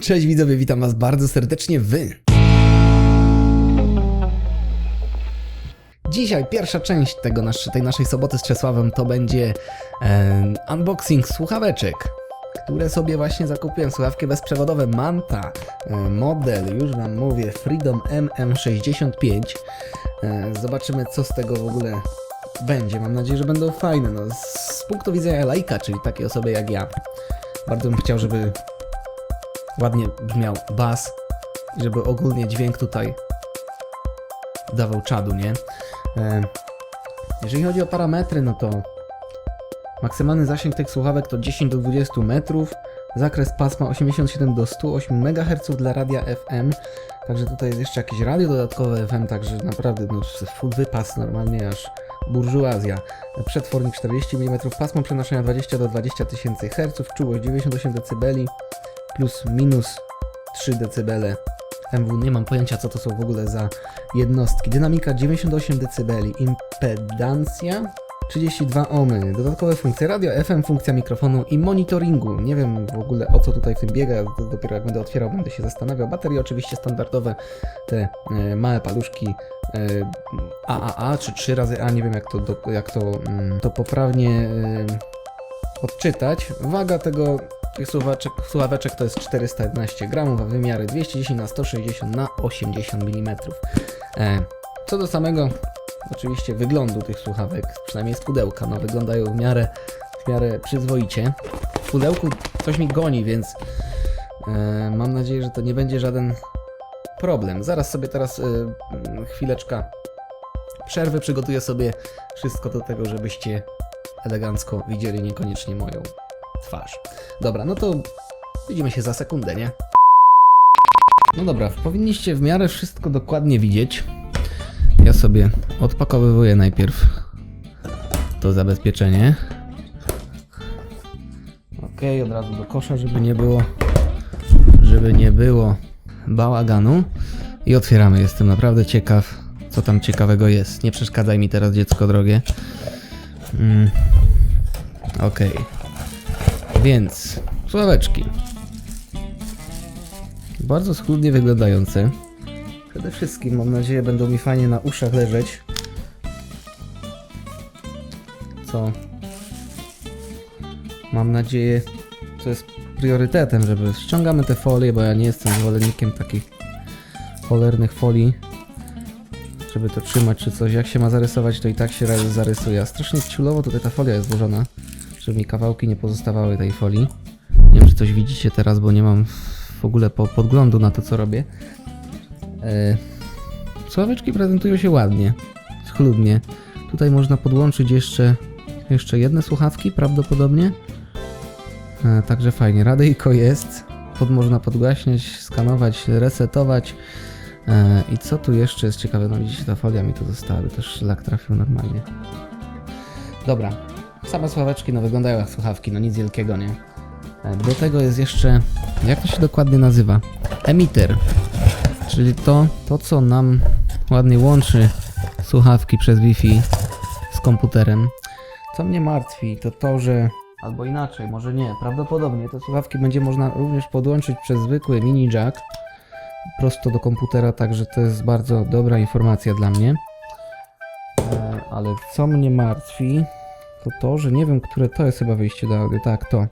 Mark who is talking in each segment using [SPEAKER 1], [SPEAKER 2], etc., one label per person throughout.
[SPEAKER 1] Cześć widzowie, witam was bardzo serdecznie wy. Dzisiaj pierwsza część tego nasz, tej naszej soboty z Czesławem to będzie e, unboxing słuchaweczek, które sobie właśnie zakupiłem. Słuchawki bezprzewodowe Manta, e, model, już wam mówię, Freedom MM65. E, zobaczymy co z tego w ogóle będzie. Mam nadzieję, że będą fajne. No, z punktu widzenia lajka, czyli takiej osoby jak ja. Bardzo bym chciał, żeby ładnie brzmiał bas żeby ogólnie dźwięk tutaj dawał czadu, nie? E, Jeżeli chodzi o parametry, no to maksymalny zasięg tych słuchawek to 10 do 20 metrów, zakres pasma 87 do 108 MHz dla radia FM, także tutaj jest jeszcze jakieś radio dodatkowe FM, także naprawdę no, full wypas normalnie aż burżuazja. Przetwornik 40 mm, pasmo przenoszenia 20 do 20 tysięcy Hz, czułość 98 dB, plus minus 3 dB. MW nie mam pojęcia co to są w ogóle za jednostki. Dynamika 98 dB, impedancja 32 ohmy, dodatkowe funkcje radio, FM, funkcja mikrofonu i monitoringu. Nie wiem w ogóle o co tutaj w tym biega, dopiero jak będę otwierał będę się zastanawiał. Baterie oczywiście standardowe, te e, małe paluszki e, AAA czy 3 razy A, nie wiem jak to, do, jak to, mm, to poprawnie e, odczytać. Waga tego tych słuchaweczek to jest 411 gramów, a wymiary 210 na 160 na 80 mm. E, co do samego oczywiście wyglądu tych słuchawek, przynajmniej z pudełka, no wyglądają w miarę, w miarę przyzwoicie. W pudełku coś mi goni, więc e, mam nadzieję, że to nie będzie żaden problem. Zaraz sobie teraz e, chwileczka przerwy, przygotuję sobie wszystko do tego, żebyście elegancko widzieli niekoniecznie moją twarz. Dobra, no to widzimy się za sekundę, nie? No dobra, powinniście w miarę wszystko dokładnie widzieć. Ja sobie odpakowywuję najpierw to zabezpieczenie. Ok, od razu do kosza, żeby nie było żeby nie było bałaganu. I otwieramy. Jestem naprawdę ciekaw, co tam ciekawego jest. Nie przeszkadzaj mi teraz, dziecko drogie. Mm. Okej. Więc słuchaweczki. Bardzo schludnie wyglądające. Przede wszystkim mam nadzieję będą mi fajnie na uszach leżeć. Co mam nadzieję co jest priorytetem, żeby ściągamy te folie, bo ja nie jestem zwolennikiem takich cholernych folii. Żeby to trzymać czy coś. Jak się ma zarysować, to i tak się zarysuje. A strasznie ciulowo tutaj ta folia jest złożona żeby mi kawałki nie pozostawały tej folii. Nie wiem, czy coś widzicie teraz, bo nie mam w ogóle po podglądu na to, co robię. E, Sławeczki prezentują się ładnie, schludnie. Tutaj można podłączyć jeszcze, jeszcze jedne słuchawki prawdopodobnie. E, także fajnie. Radyjko jest. Pod można podgłaśniać, skanować, resetować. E, I co tu jeszcze jest ciekawe? No widzicie, ta folia mi tu została, by też szlak trafił normalnie. Dobra, Same słuchaweczki no wyglądają jak słuchawki, no nic wielkiego, nie? E, Do tego jest jeszcze, jak to się dokładnie nazywa? Emitter, czyli to, to co nam ładnie łączy słuchawki przez Wi-Fi z komputerem. Co mnie martwi, to to, że albo inaczej, może nie, prawdopodobnie te słuchawki będzie można również podłączyć przez zwykły mini jack prosto do komputera, także to jest bardzo dobra informacja dla mnie. E, Ale co mnie martwi, to to, że nie wiem, które to jest chyba wyjście do audio. Tak, to.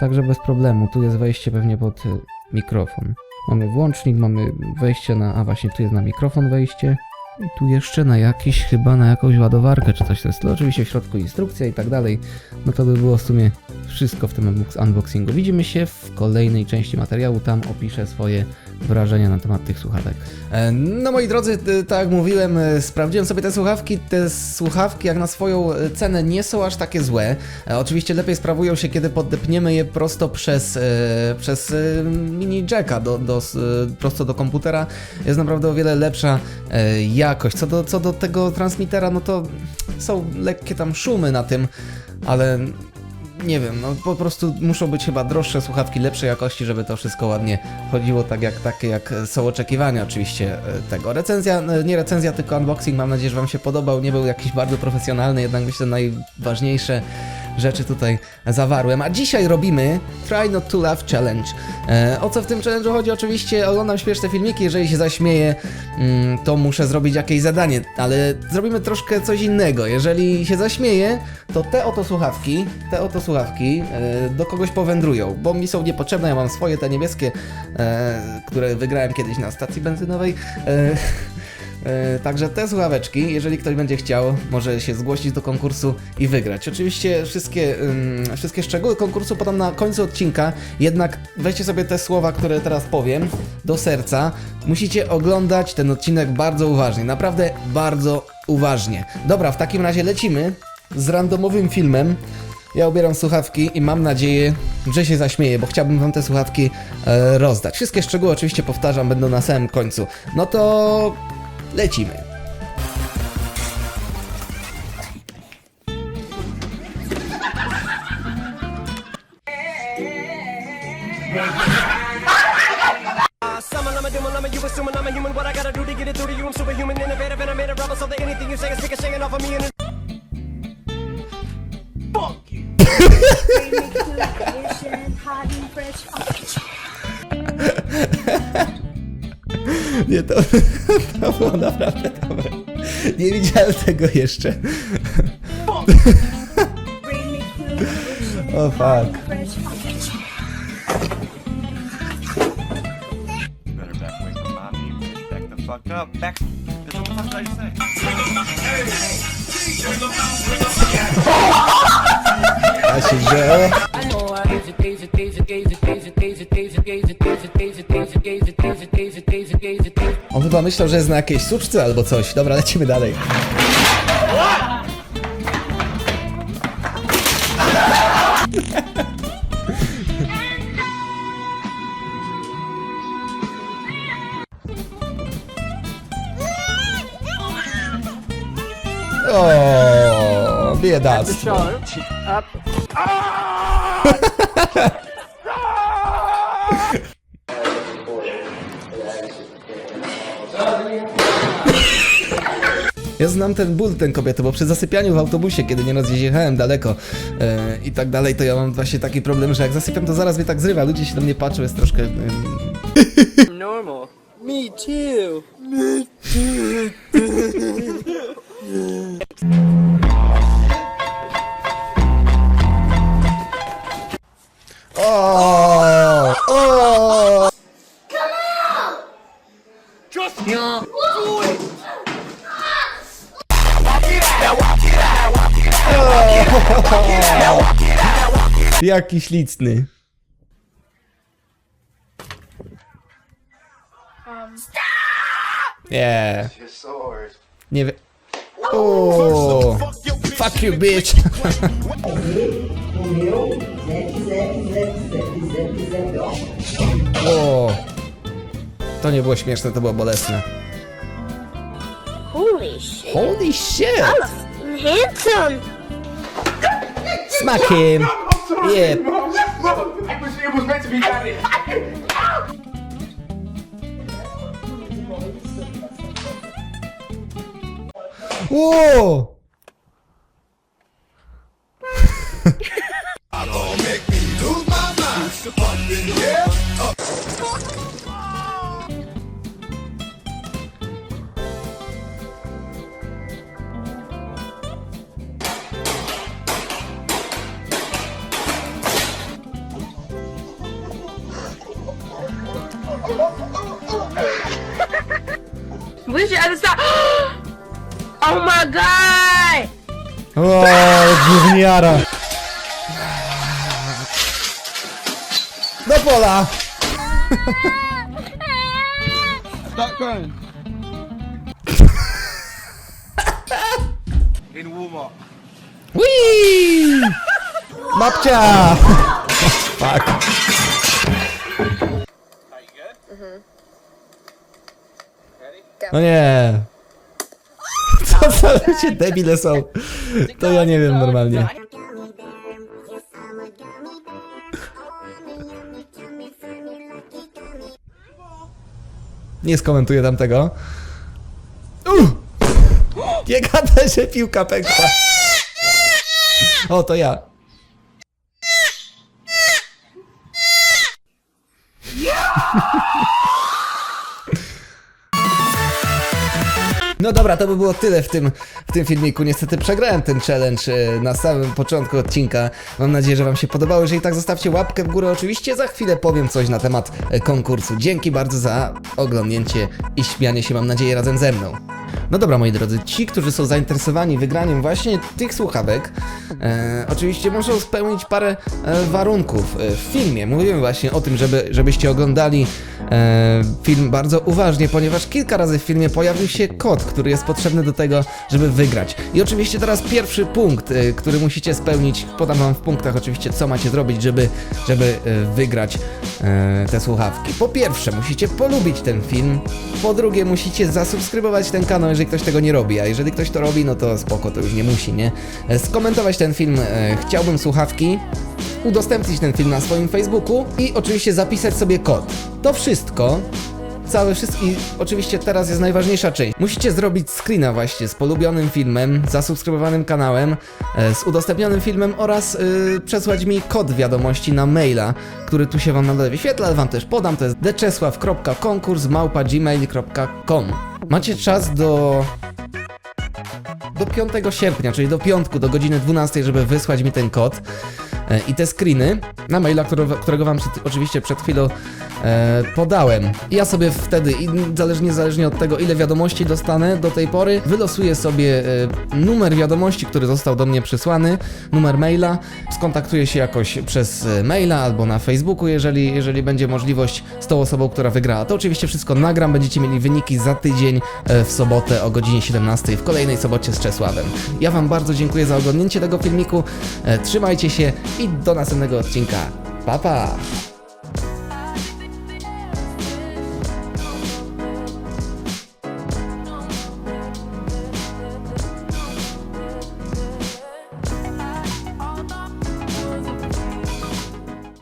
[SPEAKER 1] Także bez problemu. Tu jest wejście pewnie pod y, mikrofon. Mamy włącznik, mamy wejście na. A właśnie, tu jest na mikrofon wejście. I tu jeszcze na jakiś, chyba na jakąś ładowarkę czy coś jest. To oczywiście w środku instrukcja i tak dalej. No to by było w sumie wszystko w tym unbox- unboxingu. Widzimy się w kolejnej części materiału. Tam opiszę swoje wrażenia na temat tych słuchawek. E, No moi drodzy, t- tak jak mówiłem, e, sprawdziłem sobie te słuchawki. Te słuchawki jak na swoją e, cenę nie są aż takie złe. E, Oczywiście lepiej sprawują się, kiedy podepniemy je prosto przez, e, przez e, mini jacka do, do, e, prosto do komputera. Jest naprawdę o wiele lepsza e, jakość. Co do, co do tego transmitera, no to są lekkie tam szumy na tym, ale nie wiem, no po prostu muszą być chyba droższe słuchawki lepszej jakości, żeby to wszystko ładnie chodziło tak jak, takie jak są oczekiwania oczywiście e, tego. Recenzja, e, nie recenzja, tylko unboxing, mam nadzieję, że Wam się podobał, nie był jakiś bardzo profesjonalny, jednak myślę najważniejsze rzeczy tutaj zawarłem. A dzisiaj robimy Try Not To Laugh Challenge. E, o co w tym challenge'u chodzi? Oczywiście oglądam śmieszne filmiki, jeżeli się zaśmieję, mm, to muszę zrobić jakieś zadanie, ale zrobimy troszkę coś innego. Jeżeli się zaśmieję, to te oto słuchawki, te oto słuchawki e, do kogoś powędrują, bo mi są niepotrzebne, ja mam swoje, te niebieskie, e, które wygrałem kiedyś na stacji benzynowej. Także te słuchaweczki, jeżeli ktoś będzie chciał, może się zgłosić do konkursu i wygrać. Oczywiście wszystkie, wszystkie szczegóły konkursu podam na końcu odcinka, jednak weźcie sobie te słowa, które teraz powiem, do serca. Musicie oglądać ten odcinek bardzo uważnie, naprawdę bardzo uważnie. Dobra, w takim razie lecimy z randomowym filmem. Ja ubieram słuchawki i mam nadzieję, że się zaśmieję, bo chciałbym wam te słuchawki e, rozdać. Wszystkie szczegóły oczywiście powtarzam, będą na samym końcu. No to lecimy.
[SPEAKER 2] Fuck you.
[SPEAKER 1] Nie, to, to było naprawdę dobre. Nie widziałem tego jeszcze. O fuck.
[SPEAKER 3] back. Back. Back.
[SPEAKER 1] Chyba myślał, że jest na jakiejś suczce albo coś. Dobra, lecimy dalej. O, biedactwo. Ja znam ten ból ten kobiety, bo przy zasypianiu w autobusie, kiedy nieraz jechałem daleko e, i tak dalej, to ja mam właśnie taki problem, że jak zasypiam, to zaraz mnie tak zrywa. Ludzie się do mnie patrzą, jest troszkę... E,
[SPEAKER 2] Normal. Me too.
[SPEAKER 1] o, Jaki śliczny. Nie. Nie wiem. O, fuck you, bitch. o, to nie było śmieszne, to było bolesne.
[SPEAKER 4] Holy shit.
[SPEAKER 1] Holy shit!
[SPEAKER 4] Handsome.
[SPEAKER 1] Smack him! sorry, yeah. Mom.
[SPEAKER 5] Mom, it was, it was meant to be daddy.
[SPEAKER 1] Whoa!
[SPEAKER 6] I don't make me lose my mind. Other side? oh my god!
[SPEAKER 1] O, gówniara! Do pola!
[SPEAKER 5] Stop crying.
[SPEAKER 3] In Walmart.
[SPEAKER 1] Whee! Babcia! Fuck. No nie. Co za ludzie debile są. To ja nie wiem normalnie. Nie skomentuję tamtego. Uh! Nie gada się piłka pękła. O, to ja. Yeah! No dobra, to by było tyle w tym, w tym filmiku. Niestety przegrałem ten challenge e, na samym początku odcinka. Mam nadzieję, że Wam się podobało. Jeżeli tak, zostawcie łapkę w górę. Oczywiście za chwilę powiem coś na temat e, konkursu. Dzięki bardzo za oglądnięcie i śmianie się, mam nadzieję, razem ze mną. No dobra, moi drodzy, ci, którzy są zainteresowani wygraniem właśnie tych słuchawek, e, oczywiście muszą spełnić parę e, warunków e, w filmie. Mówiłem właśnie o tym, żeby, żebyście oglądali film bardzo uważnie, ponieważ kilka razy w filmie pojawił się kod, który jest potrzebny do tego, żeby wygrać. I oczywiście teraz pierwszy punkt, e, który musicie spełnić, podam wam w punktach oczywiście, co macie zrobić, żeby, żeby e, wygrać e, te słuchawki. Po pierwsze, musicie polubić ten film, po drugie, musicie zasubskrybować ten kanał, jeżeli ktoś tego nie robi, a jeżeli ktoś to robi, no to spoko, to już nie musi, nie? E, Skomentować ten film, e, chciałbym słuchawki, udostępnić ten film na swoim Facebooku i oczywiście zapisać sobie kod. To wszystko. Całe wszystko i oczywiście teraz jest najważniejsza część. Musicie zrobić screena właśnie z polubionym filmem, zasubskrybowanym kanałem, e, z udostępnionym filmem oraz y, przesłać mi kod wiadomości na maila, który tu się wam nadal wyświetla, ale wam też podam, to jest deczesław.konkurs.gmail.com Macie czas do do 5 sierpnia, czyli do piątku, do godziny 12, żeby wysłać mi ten kod e, i te screeny na maila, którego, wam przed, oczywiście przed chwilą e, podałem. Ja sobie wtedy, i zależnie od tego, ile wiadomości dostanę do tej pory, wylosuję sobie e, numer wiadomości, który został do mnie przysłany, numer maila, skontaktuję się jakoś przez e, maila albo na Facebooku, jeżeli, jeżeli będzie możliwość z tą osobą, która wygrała. To oczywiście wszystko nagram, będziecie mieli wyniki za tydzień e, w sobotę o godzinie 17 w kolejnej sobocie z Czesławem. Ja Wam bardzo dziękuję za oglądnięcie tego filmiku, e, trzymajcie się i do następnego odcinka. Pa pa!